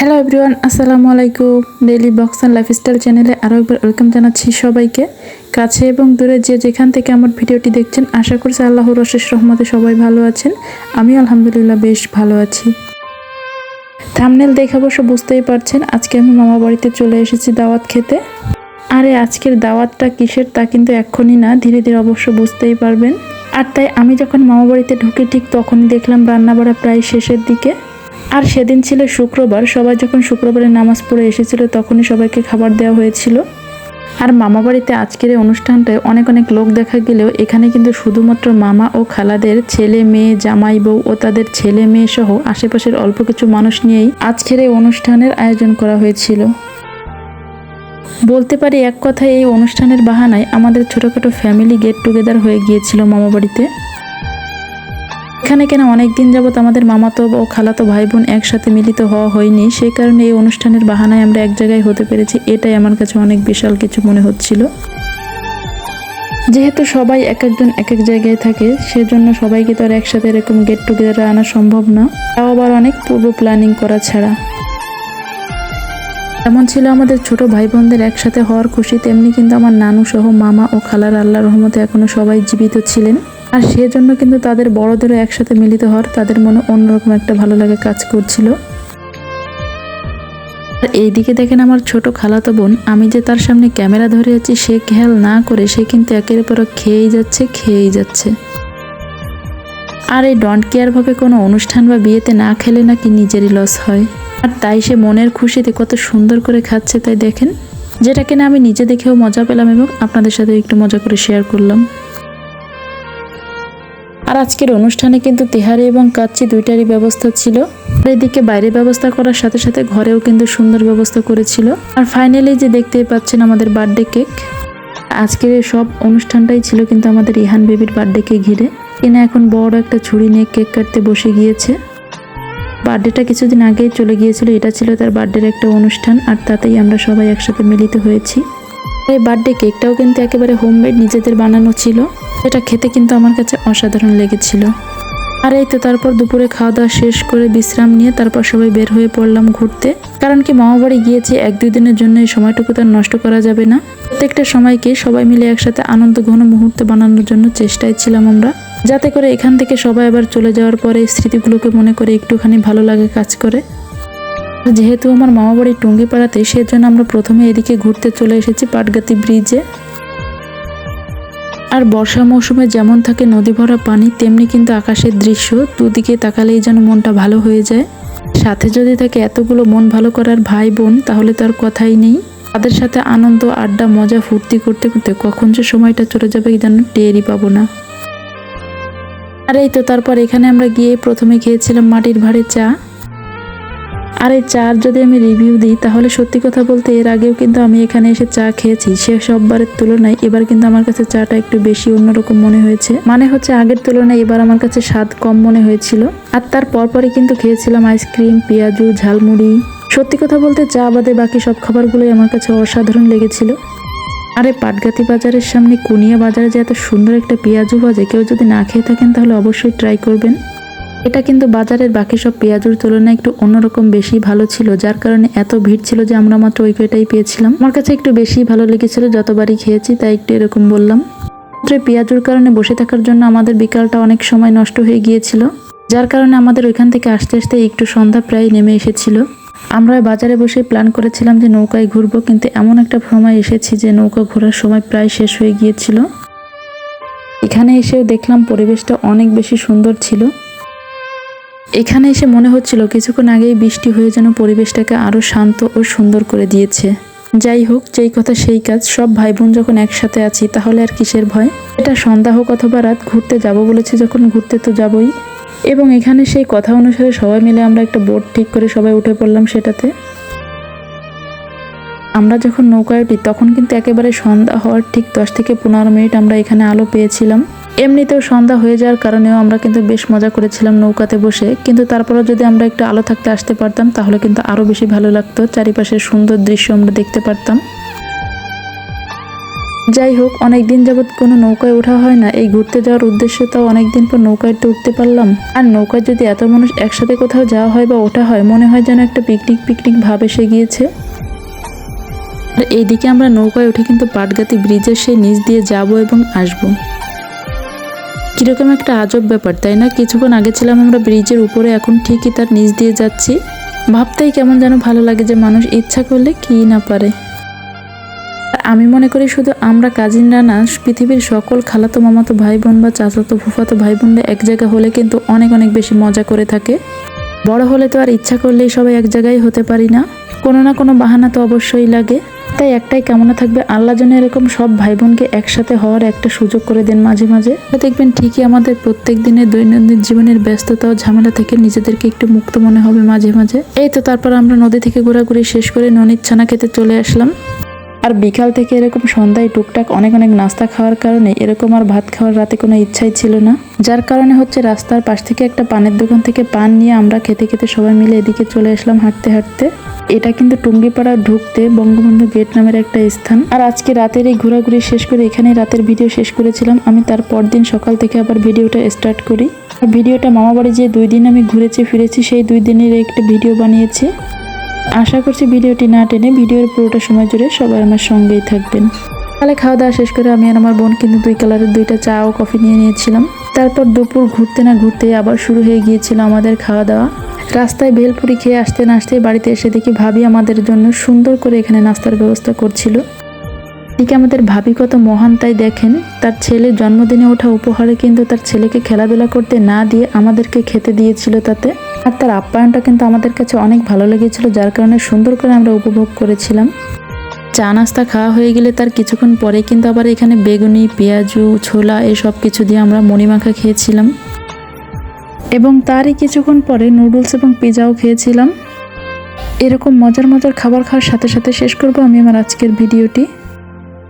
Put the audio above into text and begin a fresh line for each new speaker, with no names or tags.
Hello everyone আসসালামু আলাইকুম daily box and lifestyle চ্যানেলে আরও একবার ওয়েলকাম জানাচ্ছি সবাইকে। কাছে এবং দূরে যে যেখান থেকে আমার ভিডিওটি দেখছেন, আশা করছি আল্লাহর অশেষ রহমতে সবাই ভালো আছেন। আমি আলহামদুলিল্লাহ বেশ ভালো আছি। থামনেল দেখে অবশ্য বুঝতেই পারছেন, আজকে আমি মামা বাড়িতে চলে এসেছি দাওয়াত খেতে। আরে, আজকের দাওয়াতটা কিসের তা কিন্তু এক্ষুনি না, ধীরে ধীরে অবশ্য বুঝতেই পারবেন। আর তাই আমি যখন মামা বাড়িতে ঢুকি ঠিক তখনই দেখলাম রান্না বাড়া প্রায় শেষের দিকে। আর সেদিন ছিল শুক্রবার, সবাই যখন শুক্রবারে নামাজ পড়ে এসেছিল, তখনই সবাইকে খাবার দেওয়া হয়েছিল। আর মামা বাড়িতে আজকের এই অনুষ্ঠানটায় অনেক অনেক লোক দেখা গেলেও এখানে কিন্তু শুধুমাত্র মামা ও খালাদের ছেলে মেয়ে, জামাই বউ ও তাদের ছেলে মেয়ে সহ আশেপাশের অল্প কিছু মানুষ নিয়েই আজকের এই অনুষ্ঠানের আয়োজন করা হয়েছিল। বলতে পারি এক কথায় এই অনুষ্ঠানের বাহানায় আমাদের ছোটোখাটো ফ্যামিলি গেট টুগেদার হয়ে গিয়েছিল মামা বাড়িতে এখানে কেন অনেক দিন যাবত আমাদের মামাতো ও খালাতো ভাই বোন একসাথে মিলিত হওয়া হয়নি, সেই কারণে এই অনুষ্ঠানের বাহানায় আমরা এক জায়গায় হতে পেরেছি, এটাই আমার কাছে অনেক বিশাল কিছু মনে হচ্ছিল। যেহেতু সবাই এক একজন এক এক জায়গায় থাকে, সেজন্য সবাইকে তো আর একসাথে এরকম গেট টুগেদার আনা সম্ভব না, তাও আবার অনেক পূর্ব প্ল্যানিং করা ছাড়া। এমন ছিল আমাদের ছোট ভাই বোনদের একসাথে হওয়ার খুশি, তেমনি কিন্তু আমার নানু সহ মামা ও খালার আল্লাহ রহমতে এখনও সবাই জীবিত ছিলেন। আর সেজন্য কিন্তু তাদের বড়দেরও একসাথে মিলিত হওয়ার তাদের মনে অন্যরকম একটা ভালো লাগে কাজ করছিল। আর এইদিকে দেখেন আমার ছোট খালাতো বোন, আমি যে তার সামনে ক্যামেরা ধরে আছি, সে খেয়াল না করে সে কিন্তু একের পর খেয়েই যাচ্ছে খেয়েই যাচ্ছে। আর এই ডন্ট কেয়ারভাবে কোনো অনুষ্ঠান বা বিয়েতে না খেলে নাকি নিজেরই লস হয়। আর তাই সে মনের খুশিতে কত সুন্দর করে খাচ্ছে তাই দেখেন। যেটা কিনা আমি নিজে দেখেও মজা পেলাম এবং আপনাদের সাথে একটু মজা করে শেয়ার করলাম। আর আজকের অনুষ্ঠানে কিন্তু তেহারি এবং কাচ্চি দুইটারই ব্যবস্থা ছিল। এদিকে বাইরে ব্যবস্থা করার সাথে সাথে ঘরেও কিন্তু সুন্দর ব্যবস্থা করেছিল। আর ফাইনালি যে দেখতেই পাচ্ছেন আমাদের বার্থডে কেক আজকের সব অনুষ্ঠানটাই ছিল কিন্তু আমাদের ইহান বেবির বার্থডেকে ঘিরে। কিনা এখন বড় একটা ছুরি নিয়ে কেক কাটতে বসে গিয়েছে। বার্থডেটা কিছুদিন আগেই চলে গিয়েছিল, এটা ছিল তার বার্থডের একটা অনুষ্ঠান, আর তাতেই আমরা সবাই একসাথে মিলিত হয়েছি। এই বার্থডে কেকটাও কিন্তু একেবারে হোমমেড নিজেদের বানানো ছিল। এটা খেতে কিন্তু আমার কাছে অসাধারণ লেগেছিল। আর এই তো তারপর দুপুরে খাওয়া দাওয়া শেষ করে বিশ্রাম নিয়ে তারপর সবাই বের হয়ে পড়লাম ঘুরতে। কারণ কি মামা বাড়ি গিয়েছি এক দুই দিনের জন্য, এই সময়টুকু তার নষ্ট করা যাবে না। প্রত্যেকটা সময়কে সবাই মিলে একসাথে আনন্দ ঘন মুহূর্তে বানানোর জন্য চেষ্টায় ছিলাম আমরা। যাতে করে এখান থেকে সবাই আবার চলে যাওয়ার পরে স্মৃতিগুলোকে মনে করে একটুখানি ভালো লাগে কাজ করে। যেহেতু আমার মামা বাড়ি টুঙ্গিপাড়াতে, সেজন্য আমরা প্রথমে এদিকে ঘুরতে চলে এসেছি পাটগাতি ব্রিজে। আর বর্ষা মৌসুমে যেমন থাকে নদী ভরা পানি, তেমনি কিন্তু আকাশের দৃশ্য দুদিকে তাকালেই যেন মনটা ভালো হয়ে যায়। সাথে যদি থাকে এতগুলো মন ভালো করার ভাই বোন, তাহলে তো আর কথাই নেই। তাদের সাথে আনন্দ, আড্ডা, মজা, ফুর্তি করতে করতে কখন যে সময়টা চলে যাবে যেন টেরই পাবো না। আর এই তো তারপর এখানে আমরা গিয়ে প্রথমে খেয়েছিলাম মাটির ভাড়ে চা। আর এই চার যদি আমি রিভিউ দিই, তাহলে সত্যি কথা বলতে এর আগেও কিন্তু আমি এখানে এসে চা খেয়েছি। সে সববারের তুলনায় এবার কিন্তু আমার কাছে চাটা একটু বেশি অন্যরকম মনে হয়েছে। মানে হচ্ছে আগের তুলনায় এবার আমার কাছে স্বাদ কম মনে হয়েছিল। আর তার পরপরই কিন্তু খেয়েছিলাম আইসক্রিম, পেঁয়াজু, ঝালমুড়ি। সত্যি কথা বলতে চা বাদে বাকি সব খাবারগুলোই আমার কাছে অসাধারণ লেগেছিল। আরে পাটগাতি বাজারের সামনে কুনিয়া বাজারে যে এত সুন্দর একটা পেঁয়াজু বাজে কেউ যদি না খেয়ে থাকেন তাহলে অবশ্যই ট্রাই করবেন। এটা কিন্তু বাজারের বাকি সব পেঁয়াজুর তুলনায় একটু অন্যরকম বেশি ভালো ছিল, যার কারণে এত ভিড় ছিল যে আমরা মাত্র ওই কয়টাই পেয়েছিলাম। আমার কাছে একটু বেশি ভালো লেগেছিল যতবারই খেয়েছি, তাই একটু এরকম বললাম। মাত্র পেঁয়াজুর কারণে বসে থাকার জন্য আমাদের বিকালটা অনেক সময় নষ্ট হয়ে গিয়েছিল, যার কারণে আমাদের ওইখান থেকে আসতে আসতে একটু সন্ধ্যা প্রায় নেমে এসেছিল। আমরা বাজারে বসে প্ল্যান করেছিলাম যে নৌকায় ঘুরবো, কিন্তু এমন একটা সময় এসেছি যে নৌকা ঘোরার সময় প্রায় শেষ হয়ে গিয়েছিল। এখানে এসেও দেখলাম পরিবেশটা অনেক বেশি সুন্দর ছিল। এখানে এসে মনে হচ্ছিল কিছুক্ষণ আগেই বৃষ্টি হয়ে যেন পরিবেশটাকে আরও শান্ত ও সুন্দর করে দিয়েছে। যাই হোক, যেই কথা সেই কাজ, সব ভাই বোন যখন একসাথে আছি, তাহলে আর কিসের ভয়? এটা সন্ধ্যা হোক অথবা রাত, ঘুরতে যাব বলেছি যখন, ঘুরতে তো যাবই। এবং এখানে সেই কথা অনুসারে সবাই মিলে আমরা একটা বোট ঠিক করে সবাই উঠে পড়লাম সেটাতে। আমরা যখন নৌকায় উঠি, তখন কিন্তু একেবারে সন্ধ্যা হওয়ার ঠিক দশ থেকে পনেরো মিনিট আমরা এখানে আলো পেয়েছিলাম। এমনিতেও সন্ধ্যা হয়ে যাওয়ার কারণেও আমরা কিন্তু বেশ মজা করেছিলাম নৌকাতে বসে। কিন্তু তারপরেও যদি আমরা একটু আলো থাকতে আসতে পারতাম, তাহলে কিন্তু আরও বেশি ভালো লাগতো। চারিপাশের সুন্দর দৃশ্য আমরা দেখতে পারতাম। যাই হোক অনেক দিন যাবৎ কোনো নৌকায় ওঠা হয় না। এই ঘুরতে যাওয়ার উদ্দেশ্যে তাও অনেক দিন পর নৌকায় তো উঠতে পারলাম। আর নৌকায় যদি এত মানুষ একসাথে কোথাও যাওয়া হয় বা ওঠা হয়, মনে হয় যেন একটা পিকনিক পিকনিক ভাব এসে গিয়েছে। আর এইদিকে আমরা নৌকায় উঠে কিন্তু পাটগাতি ব্রিজের সেই নিচ দিয়ে যাব এবং আসব। কীরকম একটা আজব ব্যাপার, তাই না? কিছুক্ষণ আগে ছিলাম আমরা ব্রিজের উপরে, এখন ঠিকই তার নিচ দিয়ে যাচ্ছি। ভাবতেই কেমন যেন ভালো লাগে যে মানুষ ইচ্ছা করলে কি না পারে। আমি মনে করি শুধু আমরা কাজিনরা না, পৃথিবীর সকল খালাতো মামাতো ভাই বোন বা চাচাতো ফুফাতো ভাই বোনরা এক জায়গা হলে কিন্তু অনেক অনেক বেশি মজা করে থাকে। বড় হলে তো আর ইচ্ছা করলেই সবাই এক জায়গায় হতে পারি না। কোনো না কোনো বাহানা তো অবশ্যই লাগে। তাই একটাই কামনা থাকবে, আল্লাহ যেন এরকম সব ভাই বোনকে একসাথে হওয়ার একটা সুযোগ করে দেন মাঝে মাঝে। দেখবেন ঠিকই আমাদের প্রত্যেক দিনের দৈনন্দিন জীবনের ব্যস্ততা ও ঝামেলা থেকে নিজেদেরকে একটু মুক্ত মনে হবে মাঝে মাঝে। এই তো তারপর আমরা নদী থেকে ঘোরাঘুরি শেষ করে ননির ছানা খেতে চলে আসলাম। আর বিকাল থেকে এরকম সন্ধ্যায় টুকটাক অনেক অনেক নাস্তা খাওয়ার কারণে এরকম আর ভাত খাওয়ার রাতে কোনো ইচ্ছাই ছিল না। যার কারণে হচ্ছে রাস্তার পাশ থেকে একটা পানের দোকান থেকে পান নিয়ে আমরা খেতে খেতে সবাই মিলে এদিকে চলে আসলাম হাঁটতে হাঁটতে। এটা কিন্তু টুঙ্গিপাড়া ঢুকতে বঙ্গবন্ধু গেট নামের একটা স্থান। আর আজকে রাতের এই ঘোরাঘুরি শেষ করে এখানেই রাতের ভিডিও শেষ করেছিলাম। আমি তার পরদিন সকাল থেকে আবার ভিডিওটা স্টার্ট করি। আর ভিডিওটা মামাবাড়ি যে দুই দিন আমি ঘুরেছি, ফিরেছি, সেই দুই দিনের একটা ভিডিও বানিয়েছি। আশা করছি ভিডিওটি না টেনে ভিডিওর পুরোটা সময় জুড়ে সবাই আমার সঙ্গেই থাকবেন। তাহলে খাওয়া দাওয়া শেষ করে আমি আর আমার বোন কিন্তু দুই কালারের দুইটা চা ও কফি নিয়ে নিয়েছিলাম। তারপর দুপুর ঘুরতে না ঘুরতে আবার শুরু হয়ে গিয়েছিল আমাদের খাওয়া দাওয়া। রাস্তায় ভেলপুরি খেয়ে আসতে না আসতে বাড়িতে এসে দেখি ভাবি আমাদের জন্য সুন্দর করে এখানে নাস্তার ব্যবস্থা করছিল। ঠিক আমাদের ভাবি কত মহান তাই দেখেন, তার ছেলে জন্মদিনে ওঠা উপহারে কিন্তু তার ছেলেকে খেলাধুলা করতে না দিয়ে আমাদেরকে খেতে দিয়েছিল তাতে। আর তার আপ্যায়নটা কিন্তু আমাদের কাছে অনেক ভালো লেগেছিল, যার কারণে সুন্দর করে আমরা উপভোগ করেছিলাম। চা নাস্তা খাওয়া হয়ে গেলে তার কিছুক্ষণ পরে কিন্তু আবার এখানে বেগুনি, পেঁয়াজু, ছোলা এসব কিছু দিয়ে আমরা মণিমাখা খেয়েছিলাম। এবং তারই কিছুক্ষণ পরে নুডলস এবং পিজাও খেয়েছিলাম। এরকম মজার মজার খাবার খাওয়ার সাথে সাথে শেষ করব আমি আমার আজকের ভিডিওটি।